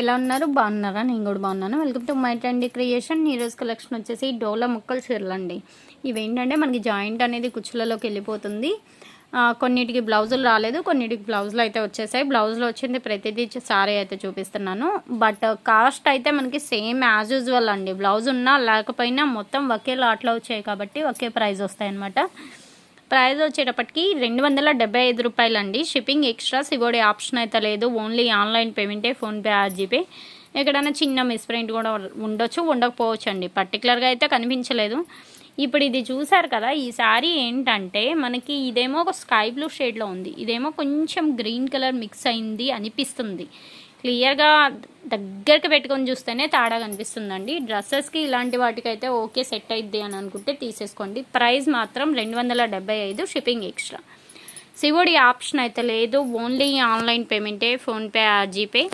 ఎలా ఉన్నారు? బాగున్నారా? నేను కూడా బాగున్నాను. Welcome to my trend creation ఈరోజు కలెక్షన్ వచ్చేసి డోలా ముక్కలు చీరలు అండి ఇవేంటంటే మనకి జాయింట్ అనేది కుచ్చులలోకి వెళ్ళిపోతుంది. కొన్నిటికి బ్లౌజులు రాలేదు. కొన్నిటికి బ్లౌజులు అయితే వచ్చేసాయి. బ్లౌజ్లో వచ్చింది ప్రతిదీ సారీ అయితే చూపిస్తున్నాను. బట్ కాస్ట్ అయితే మనకి సేమ్ యాజ్ యూజువల్ అండి. బ్లౌజ్ ఉన్నా లేకపోయినా మొత్తం ఒకే లాట్లో వచ్చాయి కాబట్టి ఒకే ప్రైస్ వస్తాయి అన్నమాట ప్రైస్ వచ్చేటప్పటికి రెండు వందల డెబ్బై ఐదు రూపాయలు అండి షిప్పింగ్ ఎక్స్ట్రా సివోడి ఆప్షన్ అయితే లేదు. ఓన్లీ ఆన్లైన్ పేమెంటే ఫోన్పే జీపే ఎక్కడైనా చిన్న మిస్ప్రింట్ కూడా ఉండొచ్చు ఉండకపోవచ్చు అండి పర్టికులర్గా అయితే కనిపించలేదు. ఇప్పుడు ఇది చూసారు కదా ఈ శారీ ఏంటంటే మనకి ఇదేమో ఒక స్కై బ్లూ షేడ్లో ఉంది. ఇదేమో కొంచెం గ్రీన్ కలర్ మిక్స్ అయింది అనిపిస్తుంది. క్లియర్గా దగ్గరికి పెట్టుకొని చూస్తేనే తేడా కనిపిస్తుందండి. డ్రెస్సెస్కి ఇలాంటి వాటికైతే ఓకే సెట్ అయిద్ది అని అనుకుంటే తీసేసుకోండి. ప్రైస్ మాత్రం రెండు వందల డెబ్బై ఐదు షిప్పింగ్ ఎక్స్ట్రా. శివుడి ఆప్షన్ అయితే లేదు. ఓన్లీ ఆన్లైన్ పేమెంటే ఫోన్పే జీపే.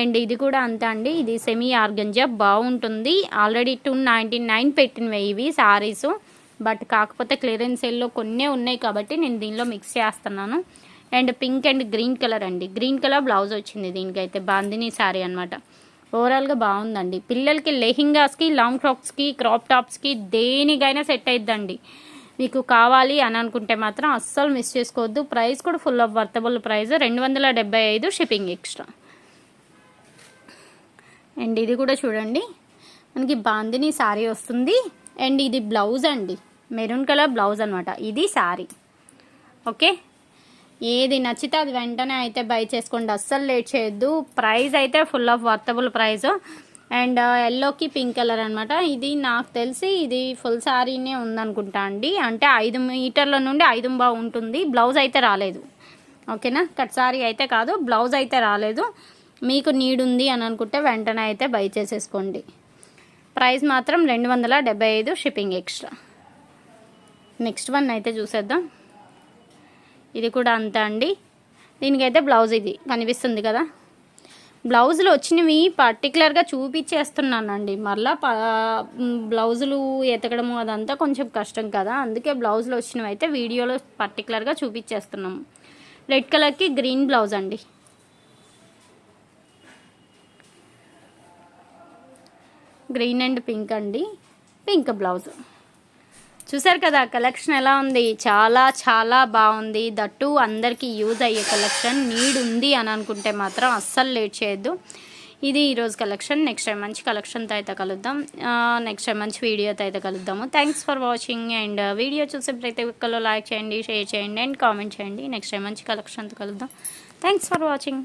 అండ్ ఇది కూడా అంతే అండి. ఇది సెమీ ఆర్గంజా బాగుంటుంది. ఆల్రెడీ టూ నైంటీ నైన్ పెట్టినవి ఇవి శారీసు బట్ కాకపోతే క్లియరెన్స్ సేల్లో కొన్నే ఉన్నాయి కాబట్టి నేను దీనిలో మిక్స్ చేస్తున్నాను. And pink and green colour అండి. గ్రీన్ కలర్ బ్లౌజ్ వచ్చింది దీనికైతే. బాందిని శారీ అనమాట ఓవరాల్గా బాగుందండి. పిల్లలకి లెహింగాస్కి లాంగ్ ఫ్రాక్స్కి క్రాప్ టాప్స్కి దేనికైనా సెట్ అయిద్దండి. మీకు కావాలి అని అనుకుంటే మాత్రం అస్సలు మిస్ చేసుకోవద్దు. ప్రైస్ కూడా ఫుల్ ఆఫ్ వర్తబుల్ ప్రైస్. రెండు వందల డెబ్బై ఐదు షిప్పింగ్ ఎక్స్ట్రా అండ్ ఇది కూడా చూడండి. మనకి బాందిని శారీ వస్తుంది. అండ్ ఇది బ్లౌజ్ అండి. మెరూన్ కలర్ బ్లౌజ్ అనమాట ఇది శారీ ఓకే? ఏది నచ్చితే అది వెంటనే అయితే బై చేసుకోండి. అస్సలు లేట్ చేయొద్దు. ప్రైస్ అయితే full of worthable price and ఎల్లోకి పింక్ కలర్ అనమాట ఇది నాకు తెలిసి ఇది ఫుల్ శారీనే ఉందనుకుంటా అండి. అంటే ఐదు మీటర్ల నుండి ఐదు బా ఉంటుంది. బ్లౌజ్ అయితే రాలేదు. ఓకేనా? కట్ శారీ అయితే కాదు బ్లౌజ్ అయితే రాలేదు. మీకు నీడ్ ఉంది అని అనుకుంటే వెంటనే అయితే బై చేసేసుకోండి. ప్రైస్ మాత్రం రెండు వందల డెబ్బై ఐదు షిప్పింగ్ ఎక్స్ట్రా. నెక్స్ట్ వన్ అయితే చూసేద్దాం. ఇది కూడా అంతే అండి. దీనికైతే బ్లౌజ్ ఇది కనిపిస్తుంది కదా. బ్లౌజులు వచ్చినవి పర్టికులర్గా చూపించేస్తున్నానండి. మరలా ప బ్లౌజులు ఎతకడము అదంతా కొంచెం కష్టం కదా. అందుకే బ్లౌజులు వచ్చినవి అయితే వీడియోలో పర్టికులర్గా చూపించేస్తున్నాము రెడ్ కలర్కి గ్రీన్ బ్లౌజ్ అండి. గ్రీన్ అండ్ పింక్ అండి. Pink blouse. చూసారు కదా కలెక్షన్ ఎలా ఉంది? చాలా చాలా బాగుంది. దట్టు అందరికీ యూజ్ అయ్యే కలెక్షన్ నీడ్ ఉంది అని అనుకుంటే మాత్రం అస్సలు లేట్ చేయొద్దు. ఇది ఈరోజు కలెక్షన్ నెక్స్ట్ టైం మంచి కలెక్షన్తో అయితే కలుద్దాం. నెక్స్ట్ టైం మంచి వీడియోతో అయితే కలుద్దాము. Thanks for watching and video చూసే ప్రతి ఒక్కరు లైక్ చేయండి షేర్ చేయండి అండ్ కామెంట్ చేయండి. నెక్స్ట్ టైం మంచి కలెక్షన్తో కలుద్దాం. Thanks for watching